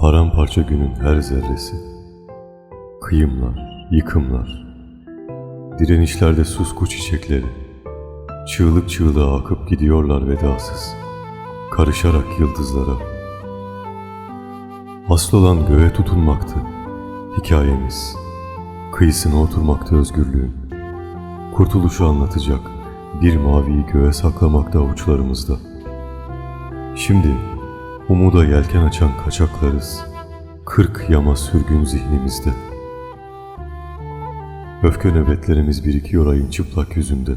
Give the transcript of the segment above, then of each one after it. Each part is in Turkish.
Paramparça günün her zerresi. Kıyımlar, yıkımlar. Direnişlerde susku çiçekleri. Çığlık çığlığa akıp gidiyorlar vedasız. Karışarak yıldızlara. Asıl olan göğe tutunmaktı. Hikayemiz. Kıyısına oturmakta özgürlüğün. Kurtuluşu anlatacak bir maviyi göğe saklamakta avuçlarımızda. Şimdi umuda yelken açan kaçaklarız. Kırk yama sürgün zihnimizde. Öfke nöbetlerimiz birikiyor ayın çıplak yüzünde.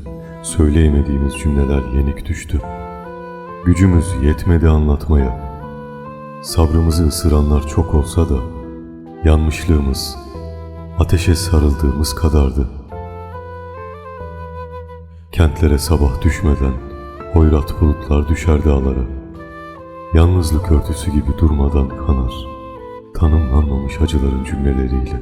Söyleyemediğimiz cümleler yenik düştü. Gücümüz yetmedi anlatmaya. Sabrımızı ısıranlar çok olsa da yanmışlığımız ateşe sarıldığımız kadardı. Kentlere sabah düşmeden hoyrat bulutlar düşer dağlara. Yalnızlık örtüsü gibi durmadan kanar. Tanımlanmamış acıların cümleleriyle.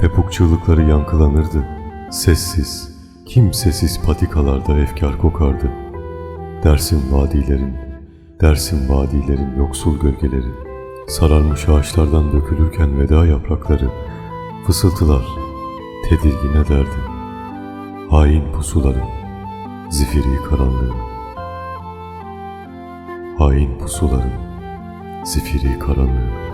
Pepuk çığlıkları yankılanırdı. Sessiz, kimsesiz patikalarda efkar kokardı. Dersim vadilerin, Dersim vadilerin yoksul gölgeleri, sararmış ağaçlardan dökülürken veda yaprakları, fısıltılar tedirgin ederdi. Hain pusuların, zifiri karanlığı. Hain pusuların, zifiri karanlığı.